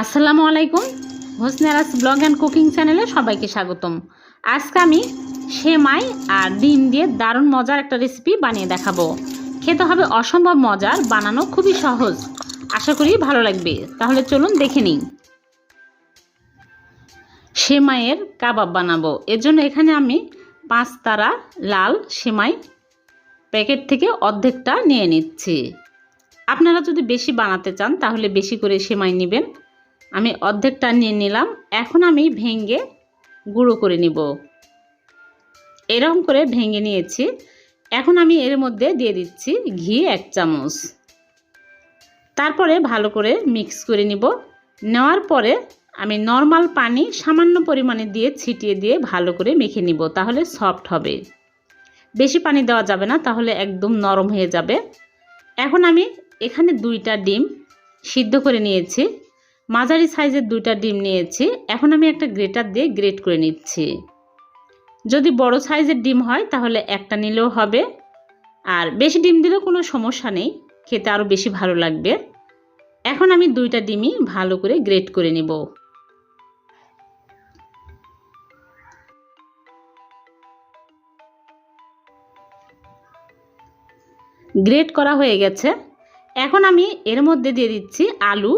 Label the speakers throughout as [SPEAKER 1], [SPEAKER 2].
[SPEAKER 1] আসসালামু আলাইকুম। হোসনারাস blog and cooking চ্যানেলে সবাইকে স্বাগতম। আজকে আমি সেমাই আর ডিম দিয়ে দারুণ মজার একটা রেসিপি বানিয়ে দেখাবো। খেতে হবে অসম্ভব মজার, বানানো খুবই সহজ। আশা করি ভালো লাগবে। তাহলে চলুন দেখে নিই। সেমাইয়ের কাবাব বানাবো। এর জন্য এখানে আমি পাঁচ তারা লাল সেমাই প্যাকেট থেকে অর্ধেকটা নিয়ে নিচ্ছি। আপনারা যদি বেশি বানাতে চান, তাহলে বেশি করে সেমাই নেবেন। আমি অর্ধেকটা নিয়ে নিলাম। এখন আমি ভেঙে গুঁড়ো করে নিব। এরকম করে ভেঙে নিয়েছি। এখন আমি এর মধ্যে দিয়ে দিচ্ছি ঘি এক চামচ। তারপরে ভালো করে মিক্স করে নিব। নেওয়ার পরে আমি নর্মাল পানি সামান্য পরিমাণে দিয়ে ছিটিয়ে দিয়ে ভালো করে মেখে নিব, তাহলে সফট হবে। বেশি পানি দেওয়া যাবে না, তাহলে একদম নরম হয়ে যাবে। এখন আমি এখানে দুইটা ডিম সিদ্ধ করে নিয়েছি। মাঝারি সাইজের দুইটা ডিম নিয়েছি। এখন আমি একটা গ্রেটার দিয়ে গ্রেট করে নিচ্ছি। যদি বড় সাইজের ডিম হয়, তাহলে একটা নিলেও হবে। আর বেশি ডিম দিলেও কোনো সমস্যা নেই। খেতে আরও বেশি ভালো লাগবে। এখন আমি দুইটা ডিমই ভালো করে গ্রেট করে নেব। গ্রেট করা হয়ে গেছে। এখন আমি এর মধ্যে দিয়ে দিচ্ছি আলু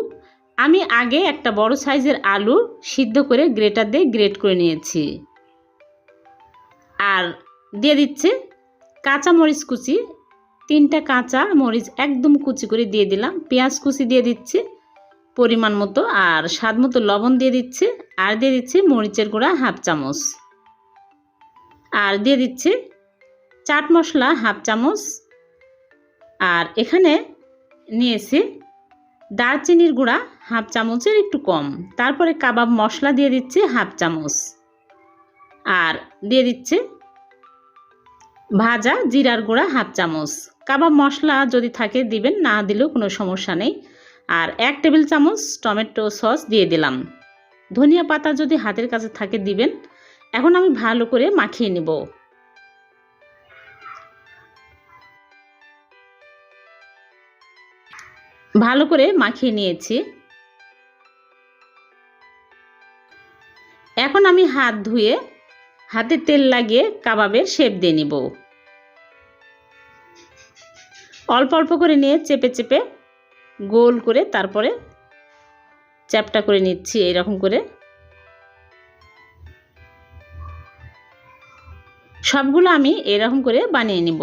[SPEAKER 1] আমি আগে একটা বড় সাইজের আলু সিদ্ধ করে গ্রেটার দিয়ে গ্রেট করে নিয়েছি। আর দিয়ে দিচ্ছি কাঁচা মরিচ কুচি। তিনটা কাঁচা মরিচ একদম কুচি করে দিয়ে দিলাম। পেঁয়াজ কুচি দিয়ে দিচ্ছি পরিমাণ মতো আর স্বাদ মতো লবণ দিয়ে দিচ্ছে আর দিয়ে দিচ্ছি মরিচের গুঁড়া হাফ চামচ। আর দিয়ে দিচ্ছি চাট মশলা হাফ চামচ। আর এখানে নিয়েছি দারচিনির গুঁড়া হাফ চামচের একটু কম। তারপরে কাবাব মশলা দিয়ে দিচ্ছি হাফ চামচ। আর দিয়ে দিচ্ছে ভাজা জিরার গুঁড়া হাফ চামচ। কাবাব মশলা যদি থাকে দিবেন, না দিলেও কোনো সমস্যা নেই। আর এক টেবিল চামচ টমেটো সস দিয়ে দিলাম। ধনিয়া পাতা যদি হাতের কাছে থাকে দিবেন। এখন আমি ভালো করে মাখিয়ে নেব। ভালো করে মাখিয়ে নিয়েছি। এখন আমি হাত ধুয়ে হাতে তেল লাগিয়ে কাবাবের শেপ দিয়ে নিব। অল্প অল্প করে নিয়ে চেপে চেপে গোল করে তারপরে চ্যাপটা করে নিচ্ছি এরকম করে। সবগুলো আমি এরকম করে বানিয়ে নিব।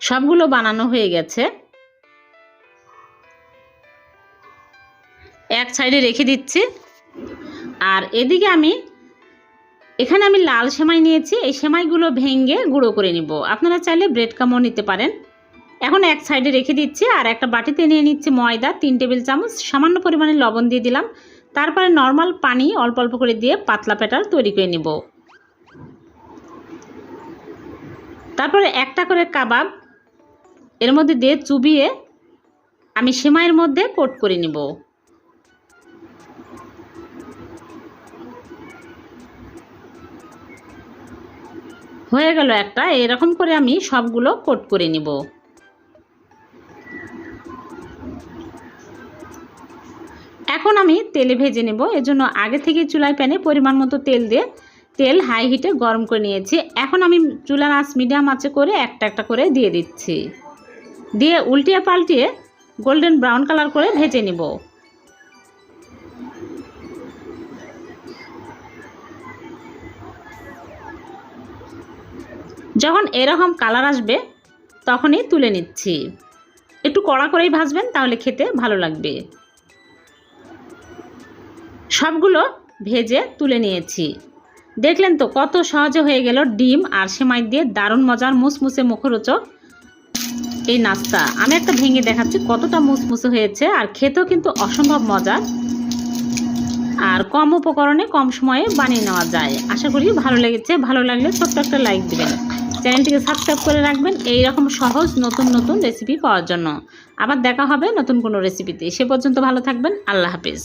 [SPEAKER 1] সবগুলো বানানো হয়ে গেছে। এক সাইডে রেখে দিচ্ছি। আর এদিকে আমি, এখানে আমি লাল সেমাই নিয়েছি। এই সেমাইগুলো ভেঙে গুঁড়ো করে নিব। আপনারা চাইলে ব্রেড কামও নিতে পারেন। এখন এক সাইডে রেখে দিচ্ছি আর একটা বাটিতে নিয়ে নিচ্ছি ময়দা, তিন টেবিল চামচ, সামান্য পরিমাণে লবণ দিয়ে দিলাম। তারপরে নর্মাল পানি অল্প অল্প করে দিয়ে পাতলা প্যাটার তৈরি করে নিব। তারপরে একটা করে কাবাব এর মধ্যে দিয়ে চুবিয়ে আমি সেমাইয়ের মধ্যে কোট করে নিব। হয়ে গেল একটা, এরকম করে আমি সবগুলো কোট করে নিব। এখন আমি তেলে ভেজে নেব। এজন্য আগে থেকে চুলায় প্যানে পরিমাণ মতো তেল দিয়ে তেল হাই হিটে গরম করে নিয়েছি। এখন আমি চুলার আঁচ মিডিয়াম আঁচে করে একটা একটা করে দিয়ে দিচ্ছি। দিয়ে উল্টিয়ে পাল্টিয়ে গোল্ডেন ব্রাউন কালার করে ভেজে নিব। যখন এরকম কালার আসবে, তখনই তুলে নিচ্ছি। একটু কড়া করেই ভাজবেন, তাহলে খেতে ভালো লাগবে। সবগুলো ভেজে তুলে নিয়েছি। দেখলেন তো কত সহজে হয়ে গেল ডিম আর সেমাই দিয়ে দারুণ মজার মুসমুসে মুখরোচক এই নাস্তা। আমি একটা ভেঙে দেখাচ্ছি, কতটা মুসমুসে হয়েছে, আর খেতেও কিন্তু অসম্ভব মজার আর কম উপকরণে কম সময়ে বানিয়ে নেওয়া যায়। আশা করি ভালো লেগেছে, ভালো লাগলে ছোট্ট একটা লাইক দেবেন। চ্যানেলটিকে সাবস্ক্রাইব করে রাখবেন এই রকম সহজ নতুন নতুন রেসিপি পাওয়ার জন্য। আবার দেখা হবে নতুন কোনো রেসিপিতে। সে পর্যন্ত ভালো থাকবেন, আল্লাহ হাফিজ।